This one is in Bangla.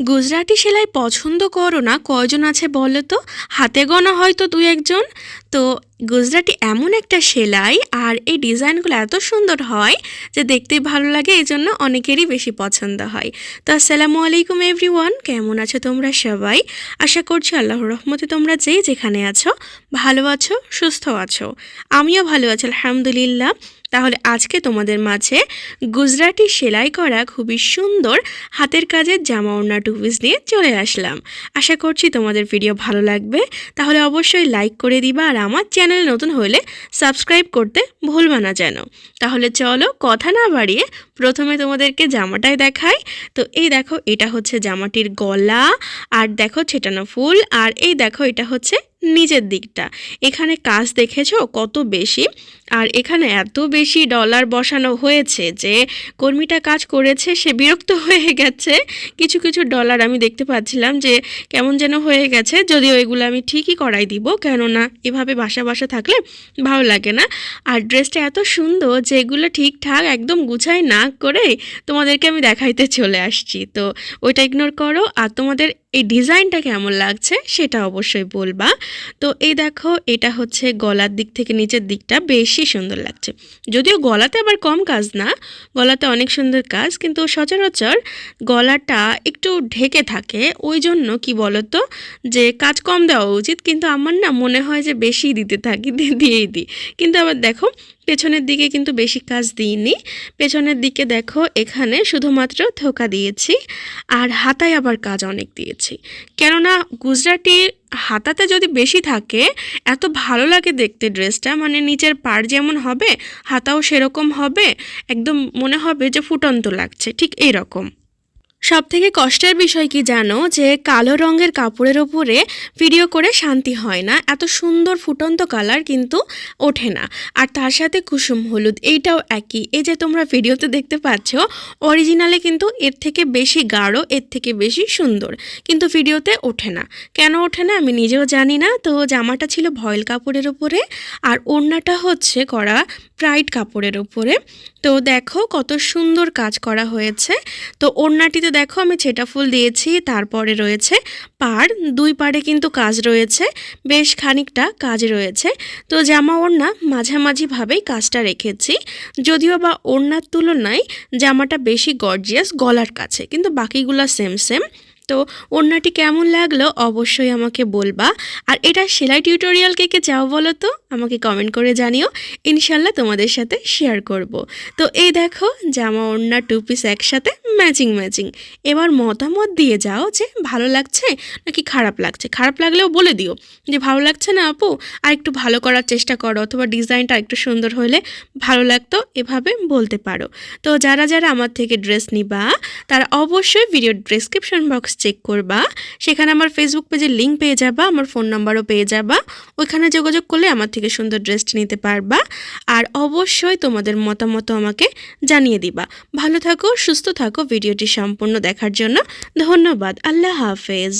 গুজরাটি সেলাই পছন্দ করো না, কয়জন আছে বলো তো? হাতে গোনা হয়তো দু একজন। তো গুজরাটি এমন একটা সেলাই আর এই ডিজাইনগুলো এত সুন্দর হয় যে দেখতেই ভালো লাগে এই জন্য অনেকেরই বেশি পছন্দ হয়। তো আসসালামু আলাইকুম এভরিওয়ান, কেমন আছো তোমরা সবাই? আশা করছি আল্লাহ রহমতে তোমরা যে যেখানে আছো, ভালো আছো, সুস্থ আছো। আমিও ভালো আছি, আলহামদুলিল্লাহ। তাহলে আজকে তোমাদের মাঝে গুজরাটি সেলাই করা খুবই সুন্দর হাতের কাজের জামা ওড়না টু পিস নিয়ে চলে আসলাম। আশা করছি তোমাদের ভিডিও ভালো লাগবে। তাহলে অবশ্যই লাইক করে দিবা আর আমার চ্যানেল নতুন হলে সাবস্ক্রাইব করতে ভুলবা না যেন। তাহলে চলো কথা না বাড়িয়ে প্রথমে তোমাদেরকে জামাটাই দেখাই। তো এই দেখো, এটা হচ্ছে জামাটির গলা, আর দেখো ছেটানো ফুল, আর এই দেখো এটা হচ্ছে নিচের দিকটা। এখানে কাজ দেখেছ কত বেশি? আর এখানে এত বেশি ডলার বসানো হয়েছে যে, কর্মীটা কাজ করেছে, সে বিরক্ত হয়ে গেছে। কিছু কিছু ডলার আমি দেখতে পাচ্ছিলাম যে, কেমন যেন হয়ে গেছে, যদিও এগুলো আমি ঠিকই করাই দিব, কেননা এভাবে বাসা বাসা থাকলে ভালো লাগে না। আর ড্রেসটা এত সুন্দর যে, এগুলো ঠিকঠাক একদম গুছাই না করে তোমাদেরকে আমি দেখাইতে চলে আসছি। তো ওইটা ইগনোর করো, আর তোমাদের এই ডিজাইনটা কেমন লাগছে সেটা অবশ্যই বলবা। তো এই দেখো, এটা হচ্ছে গলার দিক থেকে নিচের দিকটা বেশি সুন্দর লাগছে। যদিও গলাতে আবার কম কাজ না, গলাতে অনেক সুন্দর কাজ, কিন্তু সচরাচর গলাটা একটু ঢেকে থাকে। ওই জন্য কি বলতো, যে কাজ কম দেওয়া উচিত, কিন্তু আমার না মনে হয় যে বেশি দিতে থাকি দিয়েই দিই। কিন্তু আবার দেখো, পেছনের দিকে কিন্তু বেশি কাজ দিইনি। পেছনের দিকে দেখো, এখানে শুধুমাত্র থোকা দিয়েছি, আর হাতায় আবার কাজ অনেক দিয়েছি। কেননা গুজরাটি হাতাতে যদি বেশি থাকে, এত ভালো লাগে দেখতে ড্রেসটা। মানে নিচের পাড় যেমন হবে, হাতাও সেরকম হবে, একদম মনে হবে যে ফুটন্ত লাগছে। ঠিক এইরকম। সব থেকে কষ্টের বিষয় কি জানো? যে কালো রঙের কাপড়ের ওপরে ভিডিও করে শান্তি হয় না। এত সুন্দর ফুটন্ত কালার কিন্তু ওঠে না। আর তার সাথে কুসুম হলুদ, এইটাও একই। এই যে তোমরা ভিডিওতে দেখতে পাচ্ছ অরিজিনালে কিন্তু এর থেকে বেশি গাঢ়, এর থেকে বেশি সুন্দর। কিন্তু ভিডিওতে ওঠে না। কেন ওঠে না? আমি নিজেও জানি না। তো জামাটা ছিল ভয়েল কাপড়ের ওপরে আর ওড়নাটা হচ্ছে করা ব্রাইট কাপড়ের ওপরে তো দেখো কত সুন্দর কাজ করা হয়েছে। তো ওড়নাটিতে দেখো আমি ছেটা ফুল দিয়েছি, তারপরে রয়েছে পাড়, দুই পাড়ে কিন্তু কাজ রয়েছে, বেশ খানিকটা কাজ রয়েছে। তো জামা ওড়না মাঝামাঝিভাবেই কাজটা রেখেছি, যদিও বা ওড়নার তুলনায় জামাটা বেশি গর্জিয়াস গলার কাছে, কিন্তু বাকিগুলো সেম সেম তো ওড়নাটি কেমন লাগল অবশ্যই আমাকে বলবা। আর এটা সেলাই টিউটোরিয়াল কে কে চাও বলো তো? আমাকে কমেন্ট করে জানিও। ইনশাল্লাহ তোমাদের সাথে শেয়ার করব। তো এই দেখো, জামা ওড়না টু পিস একসাথে ম্যাচিং ম্যাচিং এবার মতামত দিয়ে যাও যে ভালো লাগছে নাকি খারাপ লাগছে। খারাপ লাগলেও বলে দিও যে ভালো লাগছে না আপু, আর একটু ভালো করার চেষ্টা করো অথবা ডিজাইনটা একটু সুন্দর হলে ভালো লাগতো এভাবে বলতে পারো। তো যারা যারা আমার থেকে ড্রেস নিবা, তারা অবশ্যই ভিডিও ডিসক্রিপশন বক্স চেক করবা। সেখানে আমার ফেসবুক পেজের লিঙ্ক পেয়ে যাবা, আমার ফোন নাম্বারও পেয়ে যাবা। ওইখানে যোগাযোগ করলে আমার থেকে সুন্দর ড্রেসটা নিতে পারবা। আর অবশ্যই তোমাদের মতামত আমাকে জানিয়ে দিবা। ভালো থাকো, সুস্থ থাকো, ভিডিওটি সম্পূর্ণ দেখার জন্য ধন্যবাদ। আল্লাহ হাফেজ।